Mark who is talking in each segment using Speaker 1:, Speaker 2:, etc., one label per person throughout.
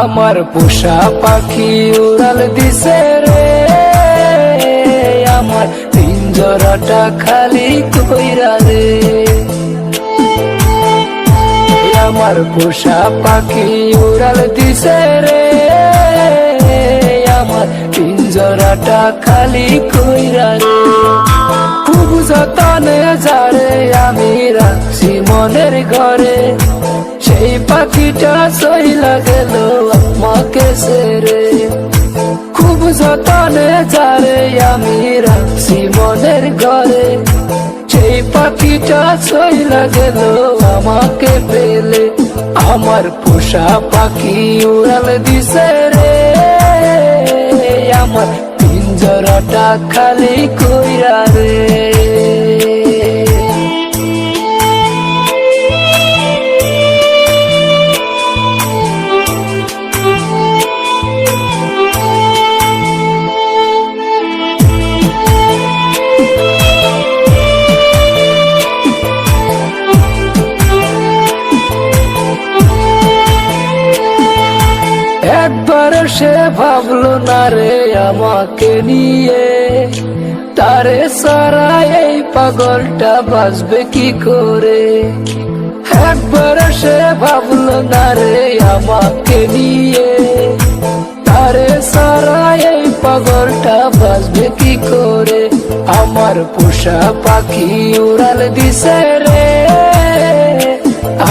Speaker 1: আমার পোষা পাখি উড়াল দিছে রে। আমার পিঞ্জরাটা খালি কইরা রে। আমার পোষা পাখি উড়াল দিছে রে। পিঞ্জরাটা খালি কইরা রে খুব যতনে যারে আমি রাখছি মনের ঘরে। সেই পাখিটা সইলা গেল আমাকে সেরে। খুব যতনে যারে আমি রাখছি মনের ঘরে। সেই পাখিটা সইলা গেল আমাকে পেলে। আমার পোষা পাখি উড়াল দিছে রে। আমার পিঞ্জরাটা খালি কইরা রে সে ভাবলো, না রে, আমাকে নিয়ে। তারে সারা এই পাগলটা বাঁচবে কি করে? একবার সে ভাবলো, না রে, আমাকে নিয়ে। তারে সারা এই পাগলটা বাঁচবে কি করে? আমার পোষা পাখি উড়াল দিছে রে।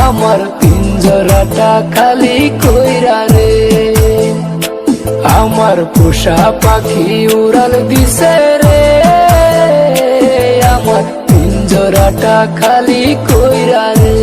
Speaker 1: আমার পিঞ্জরাটা খালি কইরা রে। আমার পোষা পাখি উড়াল দিছে রে। আমার পিঞ্জরাটা খালি কইরা রে।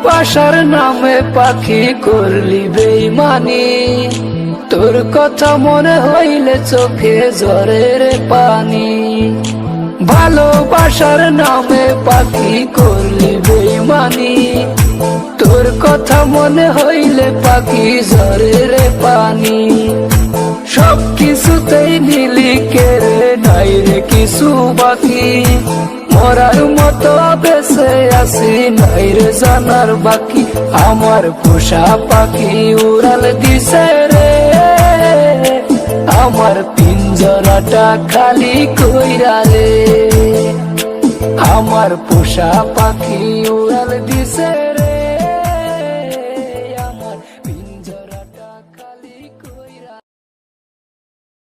Speaker 1: ভালোবাসার নামে পাখি করলি বেইমানি। তোর কথা মনে হইলে চোখে ঝরের পানি। ভালোবাসার নামে পাখি করলি বেইমানি। তোর কথা মনে হইলে পাখি ঝরের পানি। সব কিছুতেই নীলি কেড়ে নাই রে কিছু বাকি। মরার মতো বেসে আসি নাই রে জানার বাকি, আমার পোষা পাখি উড়াল দিছে রে। আমার পিঞ্জরাটা খালি কইরা রে। আমার পোষা পাখি উড়াল দিছে